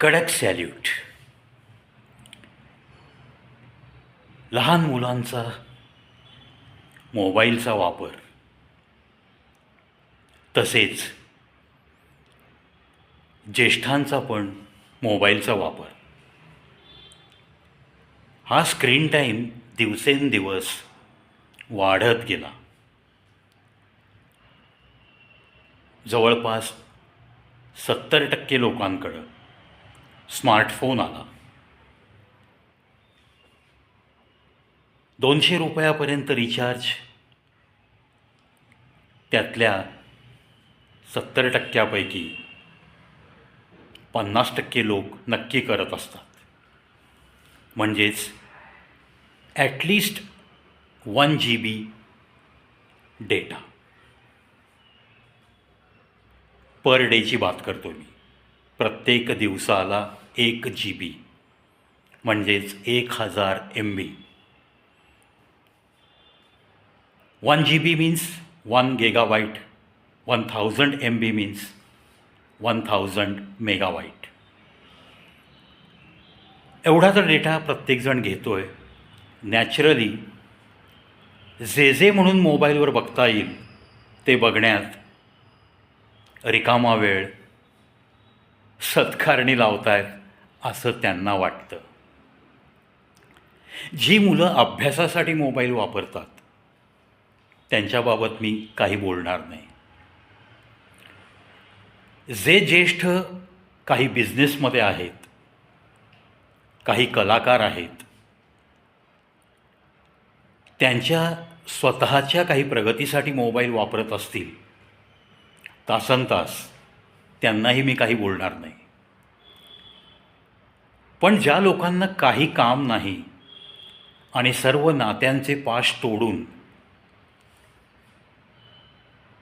कडक सॅल्यूट. लहान मुलांचा मोबाईलचा वापर. तसेच ज्येष्ठांचा पण मोबाईलचा वापर. हा स्क्रीन टाईम दिवसेंदिवस वाढत गेला. जवळपास सत्तर टक्के लोकांकडं स्मार्टफोन आला. दोनशे रुपयापर्यंत रिचार्ज त्यातल्या सत्तर टक्क्यापैकी पन्नास टक्के लोक नक्की करत असतात. म्हणजेच at least one G B data per डेची बात करतो मी. प्रत्येक दिवसाला एक जी बी म्हणजेच एक हजार M B one G B means one gigabyte one thousand M B means one thousand megabyte एवढा जर डेटा प्रत्येकजण घेतो आहे नॅचरली जे जे म्हणून मोबाईलवर बघता येईल ते बघण्यात रिकामा वेळ सत्कारणी लावतायत. असं त्यांना वाटतं. जी मुलं अभ्यासासाठी मोबाईल वापरतात त्यांच्याबाबत मी काही बोलणार नाही. जे ज्येष्ठ काही बिझनेसमध्ये आहेत काही कलाकार आहेत त्यांच्या स्वतःच्या काही प्रगतीसाठी मोबाईल वापरत असतील तासन तास त्यांनाही मी काही बोलणार नाही. पण ज्या लोकांना काही काम नाही आणि सर्व नात्यांचे पाश तोडून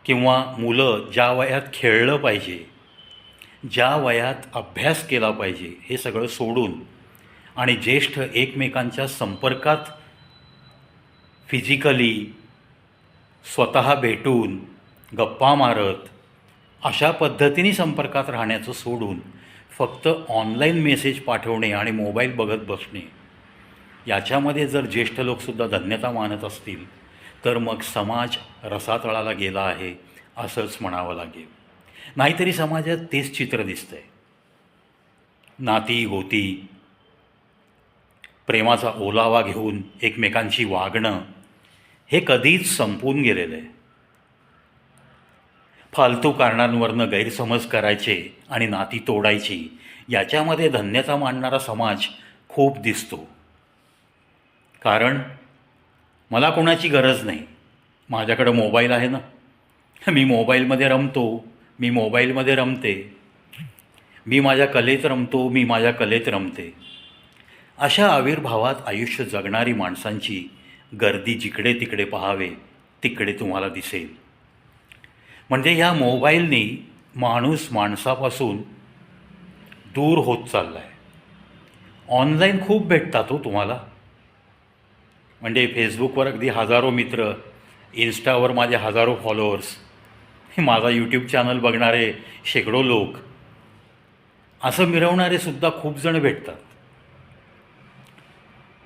किंवा मुलं ज्या वयात खेळलं पाहिजे ज्या वयात अभ्यास केला पाहिजे हे सगळं सोडून आणि ज्येष्ठ एकमेकांच्या संपर्कात फिजिकली स्वतः भेटून गप्पा मारत अशा पद्धतीने संपर्कात राहण्याचं सोडून फक्त ऑनलाईन मेसेज पाठवणे आणि मोबाईल बघत बसणे. याच्यामध्ये जर ज्येष्ठ लोकसुद्धा धन्यता मानत असतील तर मग समाज रसातळाला गेला आहे असंच म्हणावं लागेल. नाहीतरी समाजात तेच चित्र दिसतंय. नाती होती प्रेमाचा ओलावा घेऊन एकमेकांशी वागणं हे कधीच संपून गेलेलं आहे. फालतू कारणांवरनं गैरसमज करायचे आणि नाती तोडायची याच्यामध्ये धन्यता मानणारा समाज खूप दिसतो. कारण मला कोणाची गरज नाही. माझ्याकडं मोबाईल आहे ना. मी मोबाईलमध्ये रमतो मी मोबाईलमध्ये रमते. मी माझ्या कलेत रमतो मी माझ्या कलेत रमते. अशा आविर्भावात आयुष्य जगणारी माणसांची गर्दी जिकडे तिकडे पाहावे तिकडे तुम्हाला दिसेल. म्हणजे ह्या मोबाईलनी माणूस माणसापासून दूर होत चालला आहे ऑनलाईन खूप भेटतात हो तुम्हाला. म्हणजे फेसबुकवर अगदी हजारो मित्र इन्स्टावर माझे हजारो फॉलोअर्स माझा यूट्यूब चॅनल बघणारे शेकडो लोक असं मिरवणारे सुद्धा खूप जण भेटतात.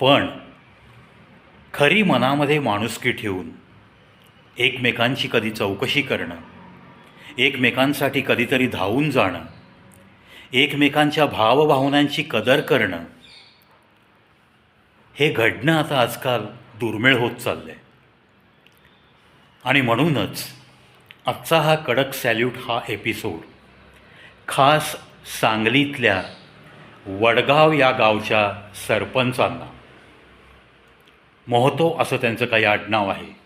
पण खरी मनामध्ये माणुसकी ठेवून एकमेकांची कधी चौकशी करणं एकमेकांसाठी कधीतरी धावून जाणं एकमेकांच्या भावभावनांची कदर करणं हे घडणं आता आजकाल दुर्मिळ होत चाललं आहे आणि म्हणूनच आजचा हा कडक सॅल्यूट हा एपिसोड खास सांगलीतल्या वडगाव या गावच्या सरपंचांना. मोहतो असं त्यांचं काही आडनाव आहे.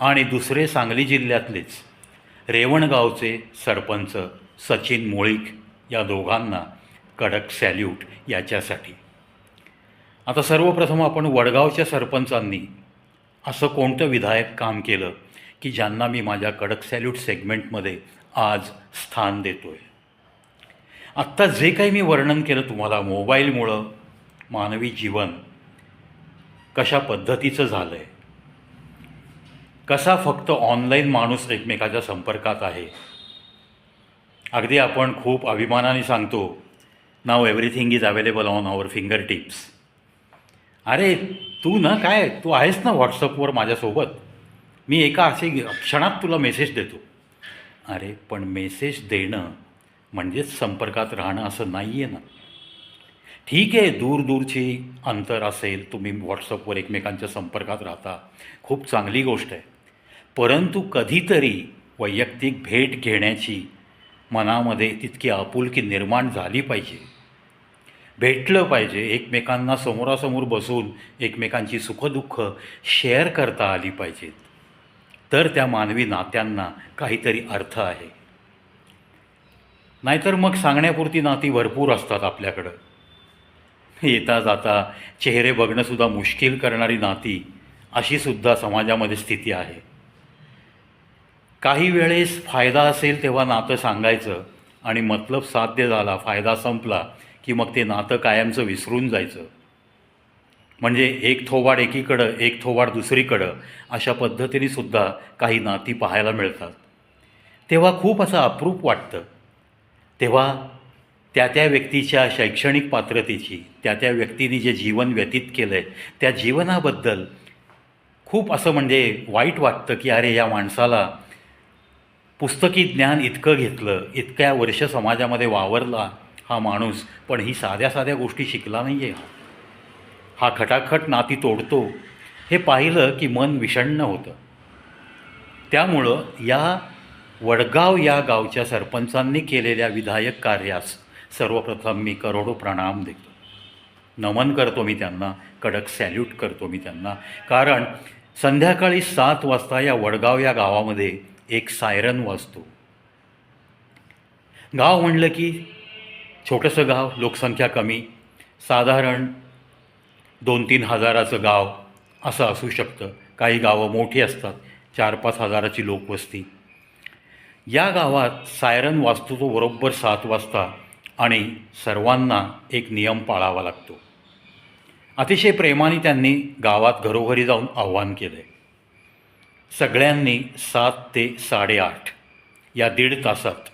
आणि दुसरे सांगली जिल्ह्यातलेच रेवणगावचे सरपंच सचिन मोळीक या दोघांना कडक सॅल्यूट याच्यासाठी. आता सर्वप्रथम आपण वडगावच्या सरपंचांनी असं कोणतं विधायक काम केलं की ज्यांना मी माझ्या कडक सॅल्यूट सेगमेंटमध्ये आज स्थान देतो आहे आत्ता जे काही मी वर्णन केलं तुम्हाला मोबाईलमुळं मानवी जीवन कशा पद्धतीचं झालं आहे कसा फक्त ऑनलाईन माणूस एकमेकाच्या संपर्कात आहे? अगदी आपण खूप अभिमानाने सांगतो नाव everything is available on our finger tips अरे तू ना काय तू आहेस ना व्हॉट्सअपवर माझ्यासोबत? मी एका असे क्षणात तुला मेसेज देतो. अरे पण मेसेज देणं म्हणजेच संपर्कात राहणं असं नाही आहे ना. ठीक आहे दूर दूरची अंतर असेल तुम्ही व्हॉट्सअपवर एकमेकांच्या संपर्कात राहता. खूप चांगली गोष्ट आहे. परंतु कधीतरी वैयक्तिक भेट घेण्याची मनामध्ये तितकी आपुलकी निर्माण झाली पाहिजे. भेटलं पाहिजे एकमेकांना समोरासमोर बसून एकमेकांची सुखदुःख शेअर करता आली पाहिजेत. तर त्या मानवी नात्यांना काहीतरी अर्थ आहे. नाहीतर मग सांगण्यापुरती नाती भरपूर असतात आपल्याकडं. येता जाता चेहरे बघणंसुद्धा मुश्किल करणारी नाती अशीसुद्धा समाजामध्ये स्थिती आहे. काही वेळेस फायदा असेल तेव्हा नातं सांगायचं आणि मतलब साध्य झाला फायदा संपला की मग ते नातं कायमचं विसरून जायचं. म्हणजे एक थोबाड एकीकडं एक थोबाड दुसरीकडं अशा पद्धतीने सुद्धा काही नाती पाहायला मिळतात. तेव्हा खूप असं अप्रूप वाटतं. तेव्हा त्या त्या व्यक्तीच्या शैक्षणिक पात्रतेची त्या त्या व्यक्तीने जे जीवन व्यतीत केलं आहे त्या जीवनाबद्दल खूप असं म्हणजे वाईट वाटतं की अरे या माणसाला पुस्तकी ज्ञान इतकं घेतलं इतक्या वर्ष समाजामध्ये वावरला हा माणूस पण ही साध्या साध्या गोष्टी शिकला नाही आहे हा खटाखट नाती तोडतो. हे पाहिलं की मन विषण्ण होतं. त्यामुळं या वडगाव या गावच्या सरपंचांनी केलेल्या विधायक कार्यास सर्वप्रथम मी करोडो प्रणाम देतो. नमन करतो मी त्यांना कडक सॅल्यूट करतो मी त्यांना. कारण संध्याकाळी सात वाजता या वडगाव या गावामध्ये एक सायरन वाजतो. गाव म्हणलं की छोटंसं गाव लोकसंख्या कमी साधारण दोन तीन हजाराचं गाव असं असू शकतं. काही गावं मोठी असतात चार पाच हजाराची लोकवस्ती या गावात सायरन वाजतो तो बरोबर सात वाजता आणि सर्वांना एक नियम पाळावा लागतो. अतिशय प्रेमाने त्यांनी गावात घरोघरी जाऊन आव्हान केलं आहे सगळ्यांनी सात ते साडेआठ. या दीड तासात.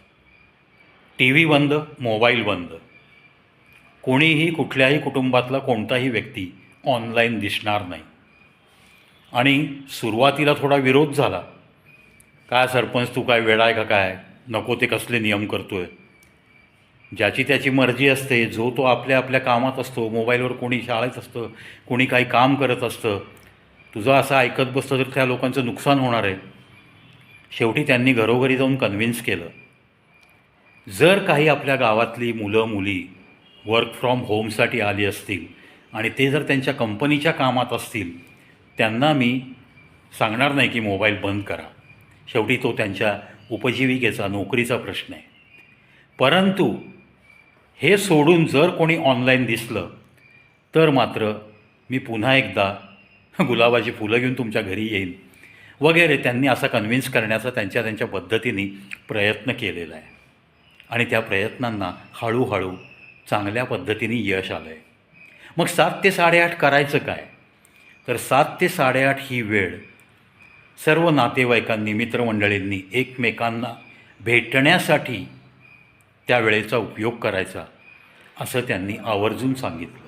टी व्ही बंद मोबाईल बंद. कोणीही कुठल्याही कुटुंबातला कोणताही व्यक्ती ऑनलाईन दिसणार नाही. आणि सुरुवातीला थोडा विरोध झाला. काय सरपंच तू काय वेळा आहे का काय? नको ते कसले नियम करतो आहे ज्याची त्याची मर्जी असते जो तो आपल्या आपल्या कामात असतो मोबाईलवर कोणी शाळेत असतं कोणी काही काम करत असतं तुझं असं ऐकत बसतं तर त्या लोकांचं नुकसान होणार आहे. शेवटी त्यांनी घरोघरी जाऊन कन्व्हिन्स केलं. जर काही आपल्या गावातली मुलं मुली वर्क फ्रॉम होमसाठी आली असतील आणि ते जर त्यांच्या कंपनीच्या कामात असतील त्यांना मी सांगणार नाही की मोबाईल बंद करा. शेवटी तो त्यांच्या उपजीविकेचा नोकरीचा प्रश्न आहे. परंतु हे सोडून जर कोणी ऑनलाईन दिसलं तर मात्र मी पुन्हा एकदा गुलाबाची फुलं घेऊन तुमच्या घरी येईन वगैरे त्यांनी असा कन्व्हिन्स करण्याचा त्यांच्या त्यांच्या पद्धतीने प्रयत्न केलेला आहे. आणि त्या प्रयत्नांना हळूहळू चांगल्या पद्धतीने यश आलं आहे मग सात ते साडेआठ करायचं काय? तर सात ते साडेआठ ही वेळ सर्व नातेवाईकांनी मित्रमंडळींनी एकमेकांना भेटण्यासाठी त्या वेळेचा उपयोग करायचा असं त्यांनी आवर्जून सांगितलं.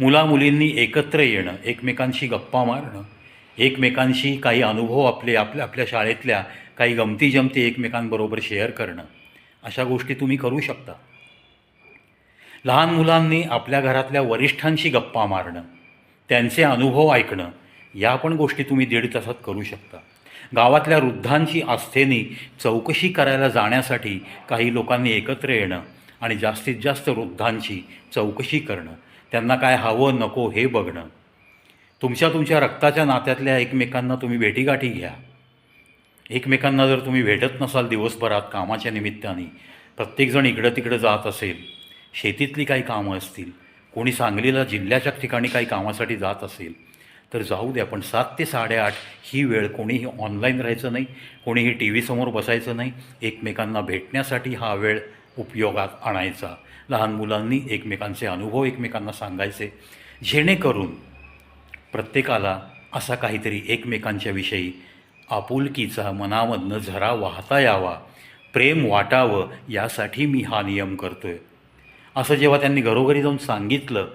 मुलामुलींनी एकत्र येणं एकमेकांशी गप्पा मारणं एकमेकांशी काही अनुभव आपले आपल्या आपल्या शाळेतल्या काही गमती जमती एकमेकांबरोबर शेअर करणं अशा गोष्टी तुम्ही करू शकता. लहान मुलांनी आपल्या घरातल्या वरिष्ठांशी गप्पा मारणं त्यांचे अनुभव ऐकणं या पण गोष्टी तुम्ही दीड तासात करू शकता. गावातल्या वृद्धांची आस्थेने चौकशी करायला जाण्यासाठी काही लोकांनी एकत्र येणं आणि जास्तीत जास्त वृद्धांची चौकशी करणं त्यांना काय हवं नको हे बघणं. तुमच्या तुमच्या रक्ताच्या नात्यातल्या एकमेकांना तुम्ही भेटीगाठी घ्या. एकमेकांना जर तुम्ही भेटत नसाल दिवसभरात कामाच्या निमित्ताने प्रत्येकजण इकडं तिकडं जात असेल शेतीतली काही कामं असतील कोणी सांगलीला जिल्ह्याच्या ठिकाणी काही कामासाठी जात असेल तर जाऊ द्या पण सात ते साडेआठ ही वेळ कोणीही ऑनलाईन राहायचं नाही कोणीही टी व्हीसमोर बसायचं नाही. एकमेकांना भेटण्यासाठी हा वेळ उपयोगात आणायचा. लहान मुलांनी एकमेकांचे अनुभव एकमेकांना सांगायचे. जेणेकरून प्रत्येकाला असा काहीतरी एकमेकांच्या विषयी आपुलकीचा मनामधनं झरा वाहता यावा प्रेम वाटावं यासाठी मी हा नियम करतो आहे असं जेव्हा त्यांनी घरोघरी जाऊन सांगितलं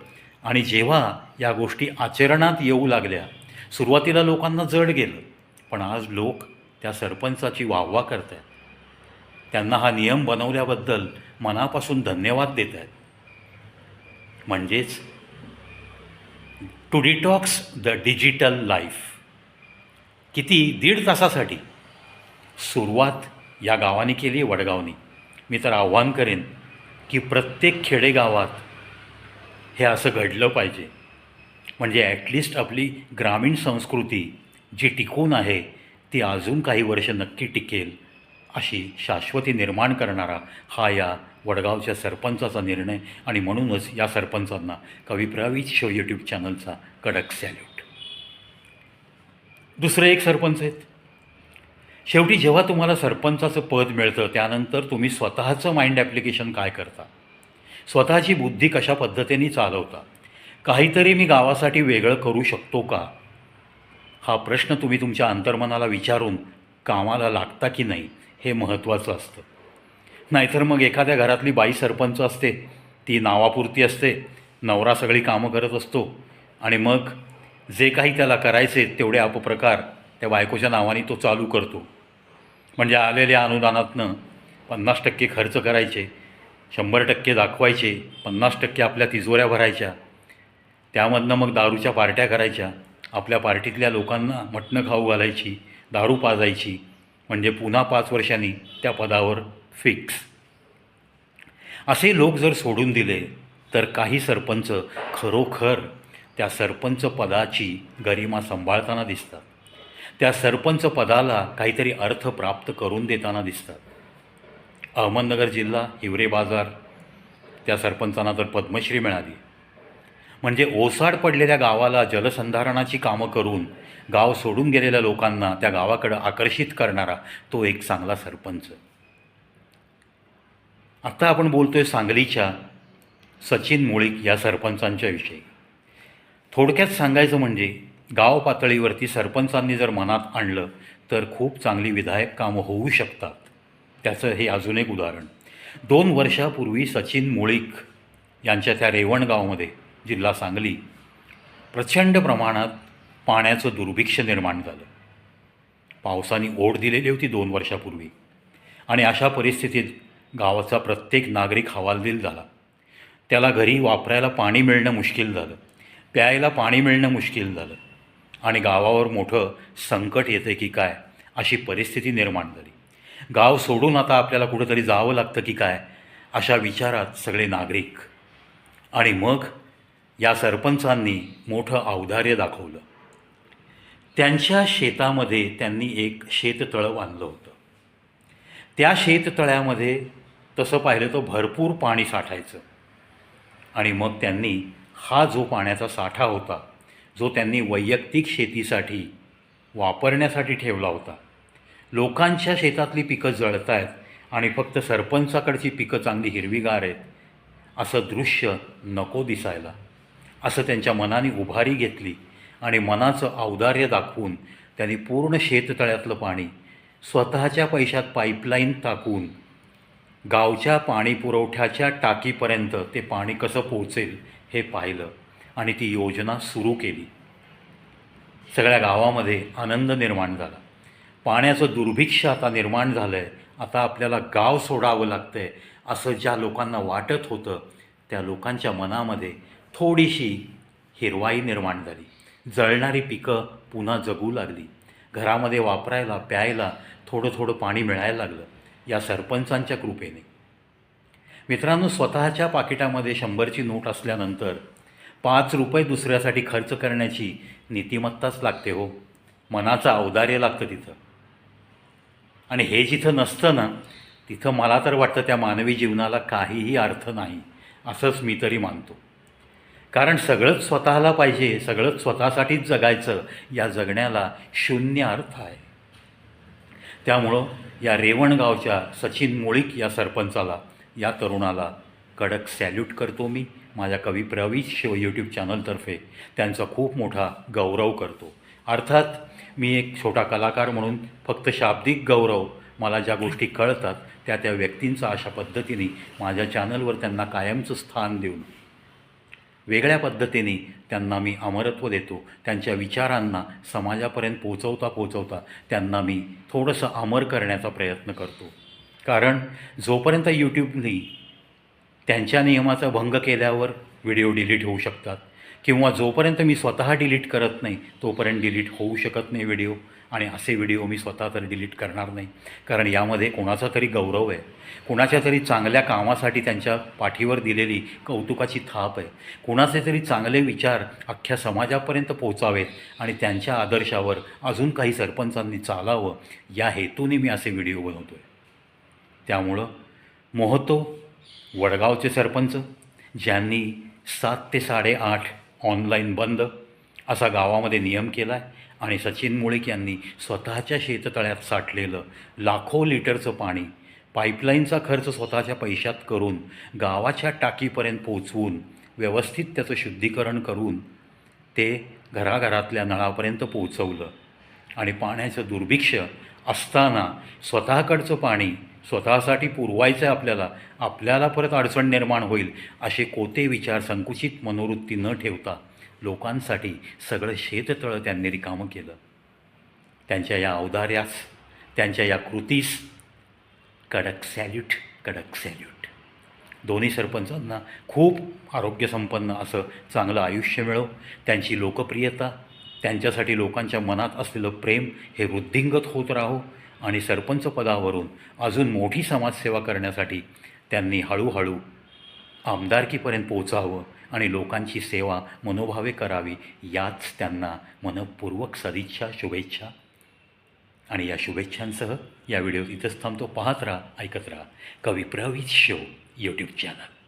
आणि जेव्हा या गोष्टी आचरणात येऊ लागल्या सुरुवातीला लोकांना जड गेलं पण आज लोक त्या सरपंचाची वाहवा करत आहेत त्यांना हा नियम बनवल्याबद्दल मनापासून धन्यवाद देत आहेत. म्हणजेच to detox the digital life किती दीड तासासाठी सुरुवात या गावाने केली वडगावनी. मी तर आव्हान करेन की प्रत्येक खेडेगावात हे असं घडलं पाहिजे. म्हणजे ॲटलिस्ट आपली ग्रामीण संस्कृती जी टिकून आहे ती अजून काही वर्ष नक्की टिकेल. अशी शाश्वती निर्माण करणारा हा या वडगावच्या सरपंचाचा निर्णय आणि म्हणूनच या सरपंचांना कवी शो यूट्यूब चॅनलचा कडक सॅल्यूट दुसरे एक सरपंच आहेत. शेवटी जेव्हा तुम्हाला सरपंचाचं पद मिळतं त्यानंतर तुम्ही स्वतःचं माइंड ॲप्लिकेशन काय करता? स्वतःची बुद्धी कशा पद्धतीने चालवता? काहीतरी मी गावासाठी वेगळं करू शकतो का? हा प्रश्न तुम्ही तुमच्या अंतर्मनाला विचारून कामाला लागता की नाही? हे महत्त्वाचं असतं. नाहीतर मग एखाद्या घरातली बाई सरपंच असते ती नावापुरती असते नवरा सगळी कामं करत असतो आणि मग जे काही त्याला करायचे तेवढे अपप्रकार त्या बायकोच्या नावाने तो चालू करतो. म्हणजे आलेल्या अनुदानातनं पन्नास टक्के खर्च करायचे शंभर टक्के दाखवायचे पन्नास टक्के आपल्या तिजोऱ्या भरायच्या. त्यामधनं मग दारूच्या पार्ट्या करायच्या आपल्या पार्टीतल्या लोकांना मटणं खाऊ घालायची दारू पाजायची म्हणजे पुन्हा पाच वर्षांनी त्या पदावर फिक्स असे लोक जर सोडून दिले तर काही सरपंच खरोखर त्या सरपंच पदाची गरिमा सांभाळताना दिसतात. त्या सरपंच पदाला काहीतरी अर्थ प्राप्त करून देताना दिसतात. अहमदनगर जिल्हा हिवरे बाजार त्या सरपंचांना तर पद्मश्री मिळाली. म्हणजे ओसाड पडलेल्या गावाला जलसंधारणाची कामं करून गाव सोडून गेलेल्या लोकांना त्या गावाकडं आकर्षित करणारा तो एक चांगला सरपंच. आत्ता आपण बोलतोय सांगलीच्या सचिन मुळीक या सरपंचांच्या विषयी. थोडक्यात सांगायचं म्हणजे गाव पातळीवरती सरपंचांनी जर मनात आणलं तर खूप चांगली विधायक कामं होऊ शकतात. त्याचं हे अजून एक उदाहरण. दोन वर्षापूर्वी सचिन मुळीक यांच्या त्या रेवणगावमध्ये जिल्हा सांगली प्रचंड प्रमाणात पाण्याचं दुर्भिक्ष निर्माण झालं. पावसाने ओढ दिलेली होती दोन वर्षापूर्वी. आणि अशा परिस्थितीत गावाचा प्रत्येक नागरिक हवालदिल झाला. त्याला घरी वापरायला पाणी मिळणं मुश्किल झालं. प्यायला पाणी मिळणं मुश्किल झालं. आणि गावावर मोठं संकट येतं की काय अशी परिस्थिती निर्माण झाली. गाव सोडून आता आपल्याला कुठंतरी जावं लागतं की काय अशा विचारात सगळे नागरिक. आणि मग या सरपंचांनी मोठं औदार्य दाखवलं. त्यांच्या शेतामध्ये त्यांनी एक शेततळं बांधलं होतं. त्या शेततळ्यामध्ये तसं पाहिलं तर भरपूर पाणी साठायचं. आणि मग त्यांनी हा जो पाण्याचा साठा होता जो त्यांनी वैयक्तिक शेतीसाठी वापरण्यासाठी ठेवला होता लोकांच्या शेतातली पिकं जळत आहेत आणि फक्त सरपंचाकडची पिकं चांगली हिरवीगार आहेत असं दृश्य नको दिसायला. असं त्यांच्या मनाने उभारी घेतली. आणि मनाचं औदार्य दाखवून त्यांनी पूर्ण शेततळ्यातलं पाणी स्वतःच्या पैशात पाईपलाईन टाकून गावच्या पाणी पुरवठ्याच्या टाकीपर्यंत ते पाणी कसं पोहोचेल हे पाहिलं आणि ती योजना सुरू केली. सगळ्या गावामध्ये आनंद निर्माण झाला. पाण्याचं दुर्भिक्ष आता निर्माण झालं आहे आता आपल्याला गाव सोडावं लागतं आहे असं ज्या लोकांना वाटत होतं त्या लोकांच्या मनामध्ये थोडीशी हिरवाई निर्माण झाली. जळणारी पिकं पुन्हा जगू लागली. घरामध्ये वापरायला प्यायला थोडं थोडं पाणी मिळायला लागलं या सरपंचांच्या कृपेने. मित्रांनो स्वतःच्या पाकिटामध्ये शंभरची नोट असल्यानंतर पाच रुपये दुसऱ्यासाठी खर्च करण्याची नीतिमत्ताच लागते हो. मनाचं औदार्य लागतं तिथं. आणि हे जिथं नसतं ना तिथं मला तर वाटतं त्या मानवी जीवनाला काहीही अर्थ नाही असंच मी तरी मानतो. कारण सगळंच स्वतःला पाहिजे सगळंच स्वतःसाठीच जगायचं या जगण्याला शून्य अर्थ आहे. त्यामुळं या रेवणगावच्या सचिन मुळीक या सरपंचाला या तरुणाला कडक सॅल्यूट करतो मी. माझ्या कवी प्रवीत शिव यूट्यूब चॅनलतर्फे त्यांचा खूप मोठा गौरव करतो. अर्थात मी एक छोटा कलाकार म्हणून फक्त शाब्दिक गौरव मला ज्या गोष्टी कळतात त्या त्या व्यक्तींचं अशा पद्धतीने माझ्या चॅनलवर त्यांना कायमचं स्थान देऊन वेगळ्या पद्धतीने त्यांना मी अमरत्व देतो. त्यांच्या विचारांना समाजापर्यंत पोचवता पोचवता त्यांना मी थोडंसं अमर करण्याचा प्रयत्न करतो. कारण जोपर्यंत यूट्यूबने त्यांच्या नियमाचा भंग केल्यावर व्हिडिओ डिलीट होऊ शकतात किंवा जोपर्यंत मी स्वतः डिलीट करत नाही तोपर्यंत डिलीट होऊ शकत नाही व्हिडिओ. आणि असे व्हिडिओ मी स्वतः तर डिलीट करणार नाही. कारण यामध्ये कोणाचा तरी गौरव आहे. कुणाच्या तरी चांगल्या कामासाठी त्यांच्या पाठीवर दिलेली कौतुकाची थाप आहे. कुणाचे तरी चांगले विचार अख्ख्या समाजापर्यंत पोचावेत आणि त्यांच्या आदर्शावर अजून काही सरपंचांनी चालावं या हेतूने मी असे व्हिडिओ बनवतो आहे त्यामुळं मोहतो वडगावचे सरपंच ज्यांनी सात ते साडेआठ ऑनलाईन बंद असा गावामध्ये नियम केला आहे आणि सचिन मुळीक यांनी स्वतःच्या शेततळ्यात साठलेलं लाखो लिटरचं पाणी पाईपलाईनचा खर्च स्वतःच्या पैशात करून गावाच्या टाकीपर्यंत पोचवून व्यवस्थित त्याचं शुद्धीकरण करून ते घराघरातल्या नळापर्यंत पोचवलं. आणि पाण्याचं दुर्भिक्ष असताना स्वतःकडचं पाणी स्वतःसाठी पुरवायचं आहे आपल्याला आपल्याला परत अडचण निर्माण होईल असे कोते विचार संकुचित मनोवृत्ती न ठेवता लोकांसाठी सगळं शेततळं त्यांनी रिकामं केलं. त्यांच्या या अवधार्यास त्यांच्या या कृतीस कडक सॅल्यूट कडक सॅल्यूट दोन्ही सरपंचांना खूप आरोग्यसंपन्न असं चांगलं आयुष्य मिळो त्यांची लोकप्रियता त्यांच्यासाठी लोकांच्या मनात असलेलं प्रेम हे वृद्धिंगत होत राहो आणि सरपंच पदावरून अजून मोठी समाजसेवा करण्यासाठी त्यांनी हळूहळू आमदारकीपर्यंत पोचावं आणि लोकांची सेवा मनोभावे करावी याच त्यांना मनपूर्वक सदिच्छा शुभेच्छा. आणि या शुभेच्छांसह या व्हिडिओ इथंच थांबतो. पाहत राहा ऐकत राहा. कवी प्रवीत शो यूट्यूब चॅनल